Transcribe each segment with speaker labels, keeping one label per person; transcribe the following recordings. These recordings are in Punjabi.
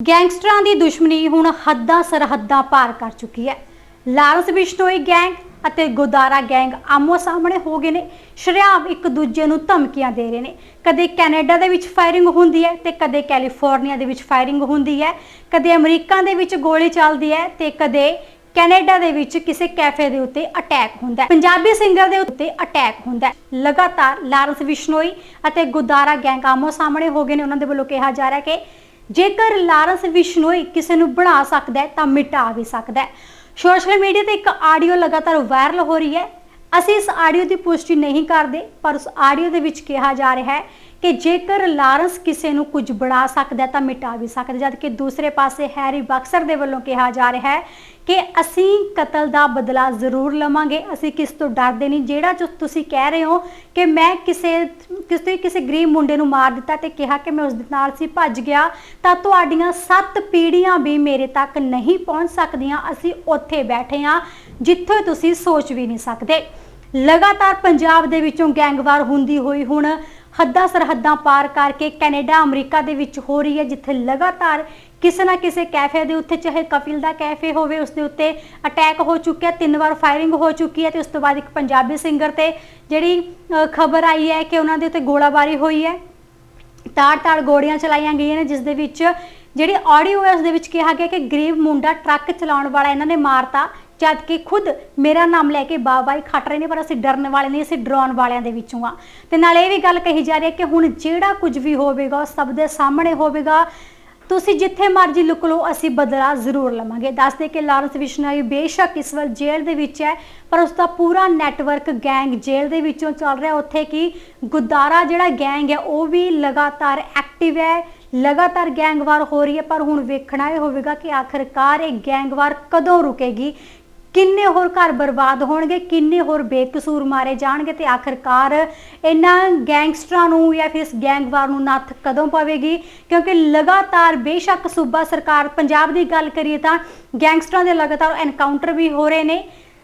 Speaker 1: ਗੈਂਗਸਟਰਾਂ ਦੀ ਦੁਸ਼ਮਣੀ ਹੁਣ ਹੱਦਾਂ ਸਰਹੱਦਾਂ ਪਾਰ ਕਰ ਚੁੱਕੀ ਹੈ। ਲਾਰੈਂਸ ਬਿਸ਼ਨੋਈ ਗੈਂਗ ਅਤੇ ਗੋਦਾਰਾ ਗੈਂਗ ਆਮੋ ਸਾਹਮਣੇ ਹੋ ਗਏ ਨੇ। ਸ਼ਰਿਆਮ ਇੱਕ ਦੂਜੇ ਨੂੰ ਧਮਕੀਆਂ ਦੇ ਰਹੇ ਨੇ। ਕਦੇ ਕੈਨੇਡਾ ਦੇ ਵਿੱਚ ਫਾਇਰਿੰਗ ਹੁੰਦੀ ਹੈ ਤੇ ਕਦੇ ਕੈਲੀਫੋਰਨੀਆ ਦੇ ਵਿੱਚ ਫਾਇਰਿੰਗ ਹੁੰਦੀ ਹੈ। ਕਦੇ ਅਮਰੀਕਾ ਦੇ ਵਿੱਚ ਗੋਲੀ ਚੱਲਦੀ ਹੈ ਤੇ ਕਦੇ ਕੈਨੇਡਾ ਦੇ ਵਿੱਚ ਕਿਸੇ ਕੈਫੇ ਦੇ ਉੱਤੇ ਅਟੈਕ ਹੁੰਦਾ ਹੈ। ਪੰਜਾਬੀ ਸਿੰਗਰ ਦੇ ਉੱਤੇ ਅਟੈਕ ਹੁੰਦਾ ਹੈ। ਲਗਾਤਾਰ ਲਾਰੈਂਸ ਬਿਸ਼ਨੋਈ ਅਤੇ ਗੁਦਾਰਾ ਗੈਂਗ ਆਮੋ ਸਾਹਮਣੇ ਹੋ ਗਏ ਨੇ। ਉਹਨਾਂ ਦੇ ਵੱਲੋਂ ਕਿਹਾ ਜਾ ਰਿਹਾ ਕਿ ਜੇਕਰ ਲਾਰੈਂਸ ਵਿਸ਼ਨੋਈ ਕਿਸੇ ਨੂੰ ਬਣਾ ਸਕਦਾ ਹੈ, ਤਾਂ ਮਿਟਾ ਵੀ ਸਕਦਾ ਹੈ। ਸੋਸ਼ਲ ਮੀਡੀਆ ਤੇ ਇੱਕ ਆਡੀਓ ਲਗਾਤਾਰ ਵਾਇਰਲ ਹੋ ਰਹੀ ਹੈ। ਅਸੀਂ ਇਸ ਆਡੀਓ ਦੀ ਪੁਸ਼ਟੀ ਨਹੀਂ ਕਰਦੇ, ਪਰ ਉਸ ਆਡੀਓ ਦੇ ਵਿੱਚ ਕਿਹਾ ਜਾ ਰਿਹਾ ਹੈ ਕਿ ਜੇਕਰ ਲਾਰੈਂਸ ਕਿਸੇ ਨੂੰ ਕੁਝ ਬਣਾ ਸਕਦਾ ਤਾਂ ਮਿਟਾ ਵੀ ਸਕਦਾ ਹੈ। ਜਦ ਕਿ ਦੂਸਰੇ ਪਾਸੇ ਹੈਰੀ ਬਕਸਰ ਦੇ ਵੱਲੋਂ ਕਿਹਾ ਜਾ ਰਿਹਾ ਹੈ ਕਿ ਅਸੀਂ ਕਤਲ ਦਾ ਬਦਲਾ ਜ਼ਰੂਰ ਲਵਾਂਗੇ। ਅਸੀਂ ਕਿਸ ਤੋਂ ਡਰਦੇ ਨਹੀਂ? ਜਿਹੜਾ ਜੋ ਤੁਸੀਂ ਕਹਿ ਰਹੇ ਹੋ ਕਿ ਮੈਂ ਕਿਸੇ ਕਿਸੇ ਕਿਸੇ ਗਰੀਬ ਮੁੰਡੇ ਨੂੰ ਮਾਰ ਦਿੱਤਾ ਤੇ ਕਿਹਾ ਕਿ ਮੈਂ ਉਸ ਦੇ ਨਾਲ ਸੀ, ਭੱਜ ਗਿਆ, ਤਾਂ ਤੁਹਾਡੀਆਂ ਸੱਤ ਪੀੜ੍ਹੀਆਂ ਵੀ ਮੇਰੇ ਤੱਕ ਨਹੀਂ ਪਹੁੰਚ ਸਕਦੀਆਂ। ਅਸੀਂ ਉੱਥੇ ਬੈਠੇ ਹਾਂ ਜਿੱਥੇ ਤੁਸੀਂ ਸੋਚ ਵੀ ਨਹੀਂ ਸਕਦੇ। ਲਗਾਤਾਰ ਪੰਜਾਬ ਦੇ ਵਿੱਚੋਂ ਗੈਂਗਵਾਰ ਹੁੰਦੀ ਹੋਈ ਹੁਣ ਹੱਦਾਂ ਸਰਹੱਦਾਂ ਪਾਰ ਕਰਕੇ ਕੈਨੇਡਾ, ਅਮਰੀਕਾ ਦੇ ਵਿੱਚ ਹੋ ਰਹੀ ਹੈ, ਜਿੱਥੇ ਲਗਾਤਾਰ ਕਿਸੇ ਨਾ ਕਿਸੇ ਕੈਫੇ ਦੇ ਉੱਤੇ, ਚਾਹੇ ਕਪਿਲ ਦਾ ਕੈਫੇ ਹੋਵੇ, ਉਸ ਦੇ ਉੱਤੇ ਅਟੈਕ ਹੋ ਚੁੱਕਿਆ ਤਿੰਨ ਵਾਰ ਫਾਇਰਿੰਗ ਹੋ ਚੁੱਕੀ ਹੈ ਤੇ ਉਸ ਤੋਂ ਬਾਅਦ ਇੱਕ ਪੰਜਾਬੀ ਸਿੰਗਰ ਤੇ ਜਿਹੜੀ ਖਬਰ ਆਈ ਹੈ ਕਿ ਉਹਨਾਂ ਦੇ ਉੱਤੇ ਗੋਲਾਬਾਰੀ ਹੋਈ ਹੈ। ਤਾੜ-ਤਾੜ ਗੋਲੀਆਂ ਚਲਾਈਆਂ ਗਈਆਂ ਨੇ, ਜਿਸ ਦੇ ਵਿੱਚ ਜਿਹੜੀ ਆਡੀਓ ਹੈ, ਉਸ ਦੇ ਵਿੱਚ ਕਿਹਾ ਗਿਆ ਕਿ ਗਰੀਬ ਮੁੰਡਾ ਟਰੱਕ ਚਲਾਉਣ ਵਾਲਾ ਇਹਨਾਂ ਨੇ ਮਾਰਤਾ। ਜਦ ਕਿ ਖੁਦ ਮੇਰਾ ਨਾਮ ਲੈ ਕੇ ਬਾਬਾਈ ਖੱਟ ਰਹੇ ਨੇ, ਪਰ ਅਸੀਂ ਡਰਨ ਵਾਲੇ ਨਹੀਂ, ਅਸੀਂ ਡਰਾਉਣ ਵਾਲਿਆਂ ਦੇ ਵਿੱਚੋਂ ਆ। ਤੇ ਨਾਲ ਇਹ ਵੀ ਗੱਲ ਕਹੀ ਜਾ ਰਹੀ ਹੈ ਕਿ ਹੁਣ ਜਿਹੜਾ ਕੁਝ ਵੀ ਹੋਵੇਗਾ, ਉਹ ਸਭ ਦੇ ਸਾਹਮਣੇ ਹੋਵੇਗਾ। ਤੁਸੀਂ ਜਿੱਥੇ ਮਰਜ਼ੀ ਲੁਕ ਲਓ, ਅਸੀਂ ਬਦਲਾ ਜ਼ਰੂਰ ਲਵਾਂਗੇ। ਦੱਸਦੇ ਕਿ ਲਾਰੈਂਸ ਵਿਸ਼ਨਾਈ ਬੇਸ਼ੱਕ ਇਸ ਵਾਰ ਜੇਲ੍ਹ ਦੇ ਵਿੱਚ ਹੈ, ਪਰ ਉਸ ਦਾ ਪੂਰਾ ਨੈਟਵਰਕ ਗੈਂਗ ਜੇਲ੍ਹ ਦੇ ਵਿੱਚੋਂ ਚੱਲ ਰਿਹਾ। ਉੱਥੇ ਕਿ ਗੁਦਾਰਾ ਜਿਹੜਾ ਗੈਂਗ ਹੈ, ਉਹ ਵੀ ਲਗਾਤਾਰ ਐਕਟਿਵ ਹੈ, ਲਗਾਤਾਰ ਗੈਂਗਵਾਰ ਹੋ ਰਹੀ ਹੈ। ਪਰ ਹੁਣ ਵੇਖਣਾ ਇਹ ਹੋਵੇਗਾ ਕਿ ਆਖਰਕਾਰ ਇਹ ਗੈਂਗਵਾਰ ਕਦੋਂ ਰੁਕੇਗੀ ਕਿੰਨੇ ਹੋਰ ਘਰ ਬਰਬਾਦ ਹੋਣਗੇ, ਕਿੰਨੇ ਹੋਰ ਬੇਕਸੂਰ ਮਾਰੇ ਜਾਣਗੇ ਤੇ ਆਖਰਕਾਰ ਇਹਨਾਂ ਗੈਂਗਸਟਰਾਂ ਨੂੰ ਜਾਂ ਫਿਰ ਇਸ ਗੈਂਗਵਾਰ ਨੂੰ ਨੱਥ ਕਦੋਂ ਪਵੇਗੀ? ਕਿਉਂਕਿ ਲਗਾਤਾਰ ਬੇਸ਼ੱਕ ਸੂਬਾ ਸਰਕਾਰ ਪੰਜਾਬ ਦੀ ਗੱਲ ਕਰੀਏ ਤਾਂ ਗੈਂਗਸਟਰਾਂ ਦੇ ਲਗਾਤਾਰ ਐਨਕਾਊਂਟਰ ਵੀ ਹੋ ਰਹੇ ਨੇ,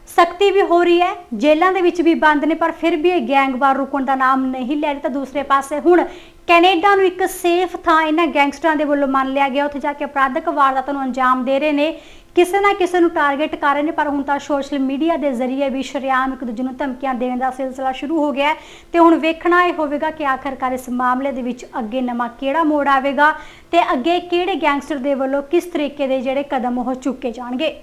Speaker 1: ਸਖਤੀ ਵੀ ਹੋ ਰਹੀ ਹੈ, ਜੇਲ੍ਹਾਂ ਦੇ ਵਿੱਚ ਵੀ ਬੰਦ ਨੇ, ਪਰ ਫਿਰ ਵੀ ਇਹ ਗੈਂਗਵਾਰ ਰੁਕਣ ਦਾ ਨਾਮ ਨਹੀਂ ਲੈ ਰਹੇ ਤਾਂ ਦੂਸਰੇ ਪਾਸੇ ਹੁਣ ਕੈਨੇਡਾ ਨੂੰ ਇੱਕ ਸੇਫ ਥਾਂ ਇਹਨਾਂ ਗੈਂਗਸਟਰਾਂ ਦੇ ਵੱਲੋਂ ਮੰਨ ਲਿਆ ਗਿਆ, ਉੱਥੇ ਜਾ ਕੇ ਅਪਰਾਧਕ ਵਾਰਦਾਤਾਂ ਨੂੰ ਅੰਜਾਮ ਦੇ ਰਹੇ ਨੇ। ਕਿਸੇ ਨਾ ਕਿਸੇ ਨੂੰ ਟਾਰਗੇਟ ਕਰ ਰਹੇ ਨੇ, ਪਰ ਹੁਣ ਤਾਂ ਸੋਸ਼ਲ ਮੀਡੀਆ ਦੇ ਜ਼ਰੀਏ ਵੀ ਸ਼ਰੇਆਮ ਇੱਕ ਦੂਜੇ ਨੂੰ ਧਮਕੀਆਂ ਦੇਣ ਦਾ ਸਿਲਸਿਲਾ ਸ਼ੁਰੂ ਹੋ ਗਿਆ ਹੈ। ਤੇ ਹੁਣ ਵੇਖਣਾ ਇਹ ਹੋਵੇਗਾ ਕਿ ਆਖਰਕਾਰ ਇਸ ਮਾਮਲੇ ਦੇ ਵਿੱਚ ਅੱਗੇ ਨਵਾਂ ਕਿਹੜਾ ਮੋੜ ਆਵੇਗਾ ਤੇ ਅੱਗੇ ਕਿਹੜੇ ਗੈਂਗਸਟਰ ਦੇ ਵੱਲੋਂ ਕਿਸ ਤਰੀਕੇ ਦੇ ਜਿਹੜੇ ਕਦਮ ਉਹ ਚੁੱਕੇ ਜਾਣਗੇ।